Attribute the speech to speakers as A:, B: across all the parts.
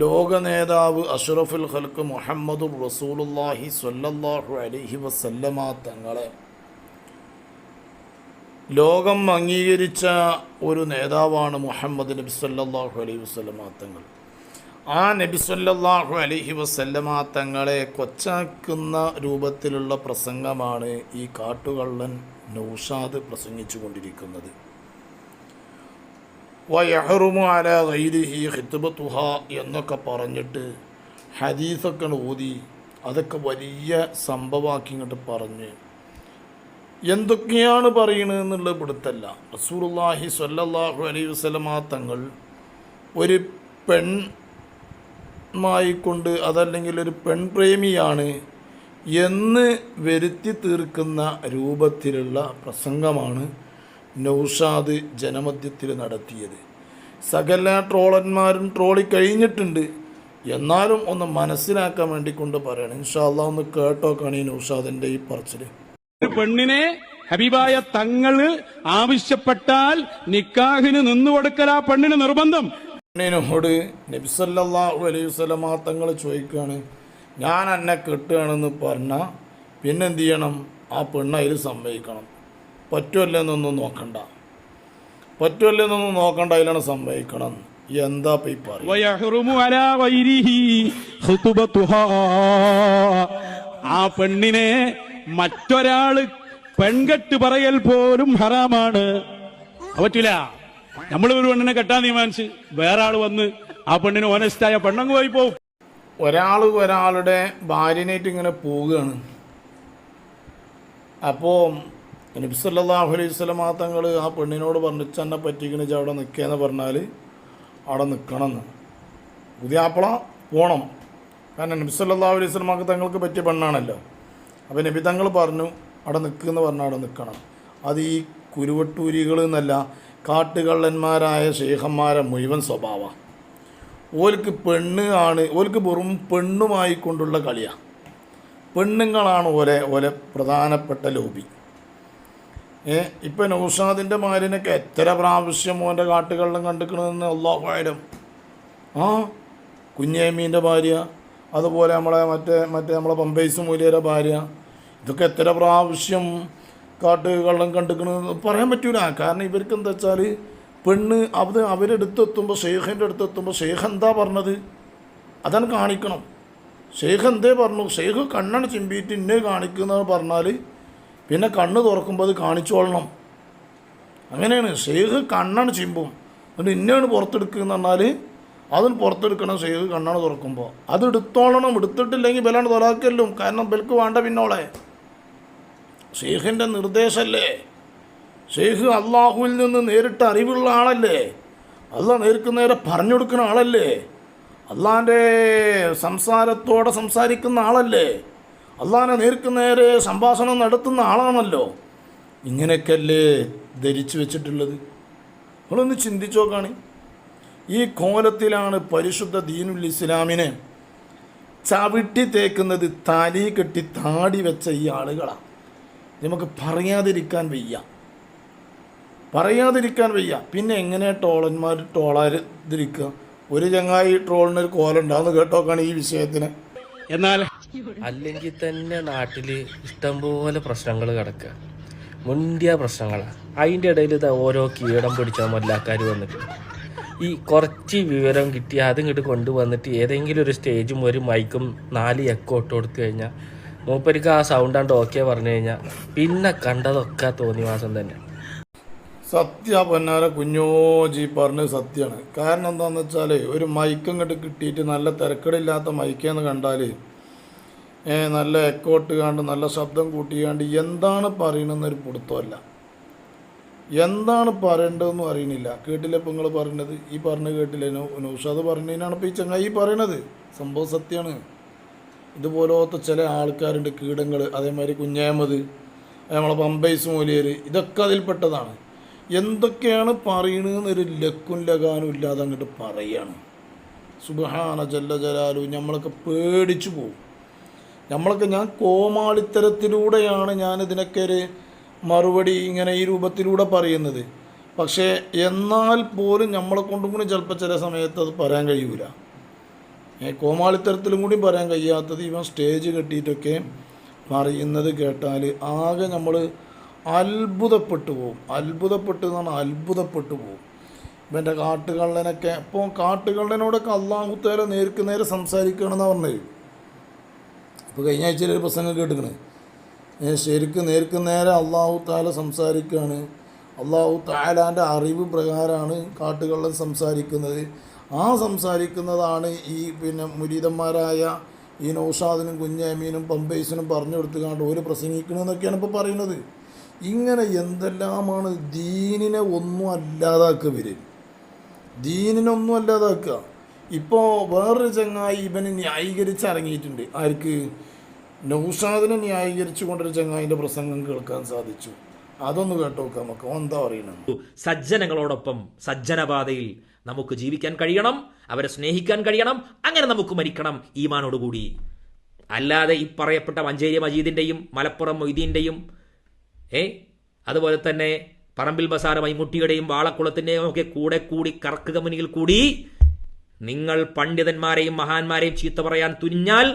A: ലോക നേതാവ് അഷ്റഫുൽ ഖൽക്ക് മുഹമ്മദ് റസൂലുല്ലാഹി സ്വല്ലല്ലാഹു അലൈഹി വസല്ലമ തങ്ങളെ. ലോകം അംഗീകരിച്ച ഒരു നേതാവാണ് മുഹമ്മദ് നബി സല്ലല്ലാഹു അലൈഹി വസല്ലമ തങ്ങൾ. ആ നബി സല്ലല്ലാഹു അലൈഹി വസല്ലമ തങ്ങളെ കൊച്ചാക്കുന്ന രൂപത്തിലുള്ള പ്രസംഗമാണ് ഈ കാട്ടുകള്ളൻ നൗഷാദ് പ്രസംഗിച്ചു കൊണ്ടിരിക്കുന്നത് വയഹറുമു അല ഗൈരിഹി ഹിത്ബത്തുഹ എന്നൊക്കെ പറഞ്ഞിട്ട് ഹദീസൊക്കെ ഊതി അതൊക്കെ വലിയ സംഭവമാക്കി ഇങ്ങോട്ട് പറഞ്ഞ്. എന്തൊക്കെയാണ് പറയണതെന്നുള്ളത് പിടുത്തല്ല റസൂലുള്ളാഹി സ്വല്ലല്ലാഹു അലൈഹി വസ്ലമാ തങ്ങൾ ഒരു പെൺ കൊണ്ട് അതല്ലെങ്കിൽ ഒരു പെൺപ്രേമിയാണ് എന്ന് വരുത്തി തീർക്കുന്ന രൂപത്തിലുള്ള പ്രസംഗമാണ് നൗഷാദ് ജനമധ്യത്തിൽ നടത്തിയത്. സകല ട്രോളന്മാരും ട്രോളി കഴിഞ്ഞിട്ടുണ്ട്. എന്നാലും ഒന്ന് മനസ്സിലാക്കാൻ വേണ്ടി കൊണ്ട് പറയണം. ഇൻഷാല്ല ഒന്ന് കേട്ടോക്കാണ് ഈ നൗഷാദിന്റെ ഈ പറച്ചിൽ
B: പെണ്ണിനെ ഹബീബായ തങ്ങൾ ആവശ്യപ്പെട്ടാൽ നിക്കാഹിന് നിന്നുകൊടുക്കൽ ആ പെണ്ണിന് നിർബന്ധം.
A: പെണ്ണിനോട് നബിസല്ലാഹു അലൈഹി വസല്ലമ തങ്ങൾ ചോദിക്കുകയാണ് ഞാൻ എന്നെ കെട്ടുകയാണെന്ന് പറഞ്ഞാൽ പിന്നെന്ത് ചെയ്യണം? ആ പെണ്ണ് അതിൽ സമ്മതിക്കണം. പറ്റുമല്ലെന്നൊന്നും നോക്കണ്ട. പറ്റുമല്ലെന്നൊന്നും നോക്കണ്ട അതിലാണ് സംഭവിക്കണം. എന്താ ഈ.
B: ആ പെണ്ണിനെ മറ്റൊരാൾ പെൺകെട്ട് പറയൽ പോലും ഹറാമാണ്. പറ്റൂല. നമ്മൾ ഒരു പെണ്ണിനെ കെട്ടാൻ തീരുമാനിച്ച് വേറെ ആൾ വന്ന് ആ പെണ്ണിന് ഓനസ്റ്റായ പെണ്ണങ്ങ് പോയി പോവും.
A: ഒരാൾ ഒരാളുടെ ഭാര്യനായിട്ട് ഇങ്ങനെ പോവുകയാണ്. അപ്പോൾ നബിസല്ലാഹു അലൈഹി സ്വലമാ തങ്ങൾ ആ പെണ്ണിനോട് പറഞ്ഞു എന്നെ പറ്റിക്കണ അവിടെ നിൽക്കുകയെന്ന് പറഞ്ഞാൽ അവിടെ നിൽക്കണമെന്ന് പുതിയാപ്പിള പോകണം കാരണം നബിസല്ലാഹു അലൈഹി സ്വലമാക്ക് തങ്ങൾക്ക് പറ്റിയ പെണ്ണാണല്ലോ. അപ്പോൾ നബി തങ്ങൾ പറഞ്ഞു അവിടെ നിൽക്കുമെന്ന് പറഞ്ഞാൽ അവിടെ നിൽക്കണം അത് ഈ കുരുവട്ടൂരികൾ എന്നല്ല കാട്ടുകള്ളന്മാരായ ശേഖന്മാരെ മുഴുവൻ സ്വഭാവമാണ് ഓൽക്ക് പെണ്ണ് ആണ് ഓൽക്ക് വെറും പെണ്ണുമായി കൊണ്ടുള്ള കളിയാണ് പെണ്ണുങ്ങളാണ് ഓലെ ഓലെ പ്രധാനപ്പെട്ട ലോബി. ഏ ഇപ്പം നൗഷാദിന്റെ മാരിനൊക്കെ എത്ര പ്രാവശ്യം മോന്റെ കാട്ടുകളിലും കണ്ടിക്കണമെന്ന് അള്ളാഹുആയിരം ആ കുഞ്ഞേമീന്റെ ഭാര്യ അതുപോലെ നമ്മളെ മറ്റേ മറ്റേ നമ്മളെ പമ്പൈസ് മൂലിയുടെ ഭാര്യ ഇതൊക്കെ എത്ര പ്രാവശ്യം കാട്ടുകളിലും കണ്ടിക്കണമെന്ന് പറയാൻ പറ്റൂല. കാരണം ഇവർക്ക് എന്താ വെച്ചാൽ പെണ്ണ് അത് അവരെടുത്തെത്തുമ്പോൾ ഷെയ്ഖിന്റെ അടുത്തെത്തുമ്പോൾ ഷെയ്ഖ് എന്താ പറഞ്ഞത്? അതാണ് കാണിക്കണം. ഷെയ്ഖ് എന്തേ പറഞ്ഞു? ഷെയ്ഖ് കണ്ണാണ് ചിമ്പിയിട്ട് ഇന്നേ കാണിക്കുന്നതെന്ന് പറഞ്ഞാൽ പിന്നെ കണ്ണ് തുറക്കുമ്പോൾ അത് കാണിച്ചോളണം അങ്ങനെയാണ്. ഷെയ്ഖ് കണ്ണാണ് ചിമ്പും. എന്നിട്ട് ഇന്നാണ് പുറത്തെടുക്കുക പറഞ്ഞാൽ അതും പുറത്തെടുക്കണം ഷെയ്ഖ് കണ്ണാണ് തുറക്കുമ്പോൾ അത് എടുത്തോളണം. എടുത്തിട്ടില്ലെങ്കിൽ ബലാണ് തൊലാക്കല്ലും. കാരണം ബൽക്ക് വേണ്ട പിന്നോളെ. ഷെയ്ഖിന്റെ നിർദ്ദേശമല്ലേ ഷെയ്ഖ് അള്ളാഹുവിൽ നിന്ന് നേരിട്ട് അറിവുള്ള ആളല്ലേ? അള്ളാഹ് നേർക്ക് നേരെ പറഞ്ഞു കൊടുക്കുന്ന ആളല്ലേ? അള്ളാന്റെ സംസാരത്തോടെ സംസാരിക്കുന്ന ആളല്ലേ? അള്ളാഹിനെ നേർക്ക് നേരെ സംഭാഷണം നടത്തുന്ന ആളാണല്ലോ. ഇങ്ങനെയൊക്കെയല്ലേ ധരിച്ചു വെച്ചിട്ടുള്ളത്? നമ്മളൊന്ന് ചിന്തിച്ചു നോക്കാണ്. ഈ കോലത്തിലാണ് പരിശുദ്ധ ദീനുൽ ഇസ്ലാമിനെ ചവിട്ടി തേക്കുന്നത് തലി കെട്ടി താടി വെച്ച ഈ ആളുകളാണ് നമുക്ക് പറയാതിരിക്കാൻ വയ്യ. പറയാതിരിക്കാൻ വയ്യ. പിന്നെ എങ്ങനെ ട്രോളന്മാർ ട്രോളാതിരിക്കുക ഒരു ചങ്ങായി ട്രോളിന് ഒരു കോലുണ്ടാന്ന് കേട്ടോക്കാണ് ഈ വിഷയത്തിന്.
B: എന്നാൽ
C: അല്ലെങ്കിൽ തന്നെ നാട്ടിൽ ഇഷ്ടംപോലെ പ്രശ്നങ്ങൾ കിടക്കുക. മുന്തിയ പ്രശ്നങ്ങളാണ് അതിന്റെ ഇടയിൽ ഇത് ഓരോ കീടം പിടിച്ച മല്ലാക്കാർ വന്നിട്ട്. ഈ കുറച്ച് വിവരം കിട്ടി അതിങ്ങോട്ട് കൊണ്ടുവന്നിട്ട് ഏതെങ്കിലും ഒരു സ്റ്റേജും ഒരു മൈക്കും നാല് എക്കോ ഇട്ട് കൊടുത്തു കഴിഞ്ഞാൽ മൂപ്പരിക്ക് ആ സൗണ്ട് ആണ്ട് ഓക്കെ പറഞ്ഞു കഴിഞ്ഞാൽ പിന്നെ കണ്ടതൊക്കെ തോന്നിവാസം തന്നെ.
A: സത്യ പൊന്നാര കുഞ്ഞോ കുഞ്ഞോജി പറഞ്ഞത് സത്യമാണ് കാരണം എന്താണെന്ന് വെച്ചാൽ ഒരു മൈക്ക് ഇങ്ങോട്ട് കിട്ടിയിട്ട് നല്ല തിരക്കടില്ലാത്ത മൈക്കെന്ന് കണ്ടാൽ നല്ല എക്കോട്ട് കാണ്ട് നല്ല ശബ്ദം കൂട്ടിക്കാണ്ട് എന്താണ് പറയണമെന്നൊരു പിടുത്തമല്ല. എന്താണ് പറയേണ്ടതെന്നും അറിയണില്ല. കേട്ടില്ല ഇപ്പം നിങ്ങൾ പറയുന്നത് ഈ പറഞ്ഞ് കേട്ടില്ല? നൗഷാദ് പറഞ്ഞതിനാണ് ഇപ്പോൾ ഈ ചങ്ങായി പറയണത്. സംഭവം സത്യമാണ് ഇതുപോലത്തെ ചില ആൾക്കാരുണ്ട് കീടങ്ങൾ അതേമാതിരി കുഞ്ഞാമത് നമ്മളെ പമ്പൈസ് മൂലിയർ ഇതൊക്കെ അതിൽപ്പെട്ടതാണ്. എന്തൊക്കെയാണ് പറയണതെന്നൊരു ലക്കും ലകാനും ഇല്ലാതെ അങ്ങോട്ട് പറയാണ്. സുബഹാന ജല്ല ജലാലു നമ്മളൊക്കെ പേടിച്ചു പോകും നമ്മളൊക്കെ ഞാൻ കോമാളിത്തരത്തിലൂടെയാണ് ഞാൻ ഇതിനൊക്കെ ഒരു മറുപടി ഇങ്ങനെ ഈ രൂപത്തിലൂടെ പറയുന്നത്. പക്ഷേ എന്നാൽ പോലും നമ്മളെ കൊണ്ടും കൂടി ചിലപ്പോൾ ചില സമയത്ത് അത് പറയാൻ കഴിയൂല. കോമാളിത്തരത്തിലും കൂടി പറയാൻ കഴിയാത്തത് ഇവൻ സ്റ്റേജ് കെട്ടിയിട്ടൊക്കെ പറയുന്നത് കേട്ടാൽ ആകെ നമ്മൾ അത്ഭുതപ്പെട്ടു പോകും അത്ഭുതപ്പെട്ട് എന്ന് പറഞ്ഞാൽ അത്ഭുതപ്പെട്ടു പോകും ഇവന്റെ കാട്ടുകള്ളനൊക്കെ ഇപ്പോൾ കാട്ടുകള്ളനോടൊക്കെ അള്ളാഹുത്തേല നേർക്ക് നേരെ സംസാരിക്കുകയാണെന്നാണ് പറഞ്ഞത്. ഇപ്പോൾ കഴിഞ്ഞ ആഴ്ചയിൽ ഒരു പ്രസംഗം ഏ, ശരിക്കും നേർക്ക് നേരെ അള്ളാഹു താല സംസാരിക്കുകയാണ് അള്ളാഹു താലാന്റെ അറിവ് പ്രകാരമാണ് കാട്ടുകള്ളൻ സംസാരിക്കുന്നത്. ആ സംസാരിക്കുന്നതാണ് ഈ പിന്നെ മുരീതന്മാരായ ഈ നൗഷാദിനും കുഞ്ഞാമീനും പമ്പൈസിനും പറഞ്ഞു കൊടുത്തുകൊണ്ട് ഒരു പ്രസംഗിക്കണമെന്നൊക്കെയാണ് ഇപ്പോൾ പറയുന്നത്. ഇങ്ങനെ എന്തെല്ലാമാണ് ദീനിനെ ഒന്നും അല്ലാതാക്കുക വരും ദീനിനൊന്നും അല്ലാതാക്കുക. ഇപ്പോൾ വേറൊരു ചങ്ങായി ഇവന് ന്യായീകരിച്ച് ഇറങ്ങിയിട്ടുണ്ട് ആർക്ക്? നൗഷാദിനെ ന്യായീകരിച്ചു കൊണ്ടൊരു ചങ്ങായിന്റെ പ്രസംഗം കേൾക്കാൻ സാധിച്ചു. അതൊന്ന് കേട്ടോ നമുക്ക്. എന്താ പറയുന്നത്
D: സജ്ജനങ്ങളോടൊപ്പം സജ്ജനപാതയിൽ നമുക്ക് ജീവിക്കാൻ കഴിയണം അവരെ സ്നേഹിക്കാൻ കഴിയണം അങ്ങനെ നമുക്ക് മരിക്കണം ഈമാനോടുകൂടി. അല്ലാതെ ഈ പറയപ്പെട്ട മഞ്ചേരി മജീദിന്റെയും മലപ്പുറം മൊയ്തീന്റെയും ഏ? അതുപോലെ തന്നെ പറമ്പിൽ ബസാർ മൈമുട്ടിയുടെയും വാളക്കുളത്തിന്റെയും ഒക്കെ കൂടെ കൂടി കറക്കുക മുന്നിൽ കൂടി നിങ്ങൾ പണ്ഡിതന്മാരെയും മഹാന്മാരെയും ചീത്ത പറയാൻ തുനിഞ്ഞാൽ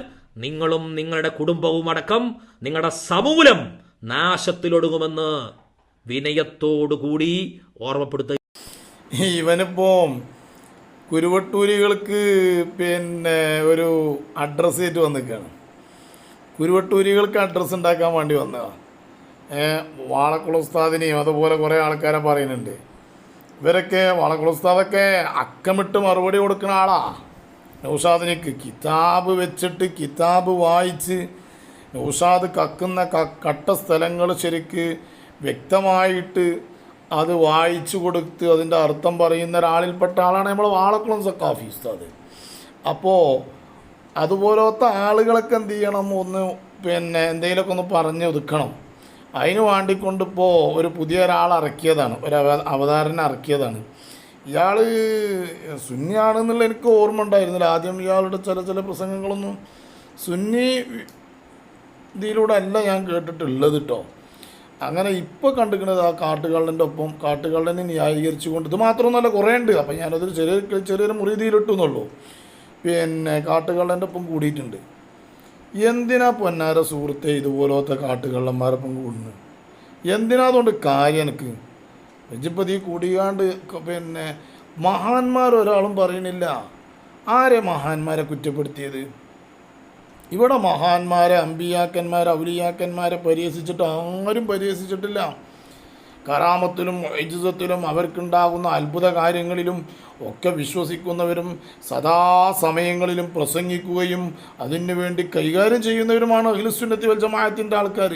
D: നിങ്ങളും നിങ്ങളുടെ കുടുംബവും അടക്കം നിങ്ങളുടെ സമൂലം നാശത്തിലൊടുങ്ങുമെന്ന് വിനയത്തോടുകൂടി ഓർമ്മപ്പെടുത്തുക.
A: ഇവനിപ്പോൾ കുരുവട്ടൂരികൾക്ക് പിന്നെ ഒരു അഡ്രസ്സ് ആയിട്ട് വന്നിരിക്കുകയാണ്. കുരുവട്ടൂരികൾക്ക് അഡ്രസ്സ് ഉണ്ടാക്കാൻ വേണ്ടി വന്നതാണ് വാളക്കുള ഉസ്താദിനെയും അതുപോലെ കുറേ ആൾക്കാരെ പറയുന്നുണ്ട്. ഇവരൊക്കെ വളക്കുളസ്താവൊക്കെ അക്കമിട്ട് മറുപടി കൊടുക്കുന്ന ആളാ. നൗഷാദിനേക്ക് കിതാബ് വെച്ചിട്ട് കിതാബ് വായിച്ച് നൗഷാദ് കക്കുന്ന കട്ട സ്ഥലങ്ങൾ ശരിക്ക് വ്യക്തമായിട്ട് അത് വായിച്ചു കൊടുത്ത് അതിന്റെ അർത്ഥം പറയുന്ന ഒരാളിൽപ്പെട്ട ആളാണ് നമ്മൾ വാളക്കുളം സക്കാഫി ഉസ്താദ്. അപ്പോൾ അതുപോലത്തെ ആളുകളൊക്കെ എന്ത് ചെയ്യണം? ഒന്ന് പിന്നെ എന്തെങ്കിലുമൊക്കെ ഒന്ന് പറഞ്ഞ് ഒതുക്കണം. അതിന് വേണ്ടിക്കൊണ്ടിപ്പോൾ ഒരു പുതിയ ഒരാൾ ഇറക്കിയതാണ്. ഒരു അവ അവതാരനെ ഇറക്കിയതാണ്. ഇയാൾ സുന്നിയാണെന്നുള്ള എനിക്ക് ഓർമ്മ ഉണ്ടായിരുന്നില്ല. ആദ്യം ഇയാളുടെ ചില ചില പ്രസംഗങ്ങളൊന്നും സുന്നി ഇതിലൂടെ അല്ല ഞാൻ കേട്ടിട്ടുള്ളത് കേട്ടോ അങ്ങനെ ഇപ്പോൾ കണ്ടിരിക്കുന്നത് ആ കാട്ടുകള്ളന്റെ ഒപ്പം കാട്ടുകള്ളനെ ന്യായീകരിച്ചുകൊണ്ട് ഇത് മാത്രമൊന്നുമല്ല കുറേ ഉണ്ട്. അപ്പം ഞാനതൊരു ചെറിയ ചെറിയൊരു മുറിതിയിലിട്ടു എന്നുള്ളൂ. പിന്നെ കാട്ടുകള്ളന്റെ ഒപ്പം കൂടിയിട്ടുണ്ട്. എന്തിനാ പൊന്നാര സുഹൃത്തെ ഇതുപോലത്തെ കാട്ടുകള്ളന്മാരെ കൂടുന്നത് എന്തിനാ അതുകൊണ്ട് കാര്യം എനിക്ക്? വെജിപ്പതി കൂടിയാണ്ട് പിന്നെ മഹാന്മാരൊരാളും പറയണില്ല. ആരെ മഹാന്മാരെ കുറ്റപ്പെടുത്തിയത്? ഇവിടെ മഹാന്മാരെ അമ്പിയാക്കന്മാരെ ഔലിയാക്കന്മാരെ പരിഹസിച്ചിട്ട് ആരും പരിഹസിച്ചിട്ടില്ല. കറാമത്തിലും ഐജിസത്തിലും അവർക്കുണ്ടാകുന്ന അത്ഭുത കാര്യങ്ങളിലും ഒക്കെ വിശ്വസിക്കുന്നവരും സദാസമയങ്ങളിലും പ്രസംഗിക്കുകയും അതിനു വേണ്ടി കൈകാര്യം ചെയ്യുന്നവരുമാണ് അഖിലുസുന്നത്തി വൽ ജമാഅത്തിന്റെ ആൾക്കാർ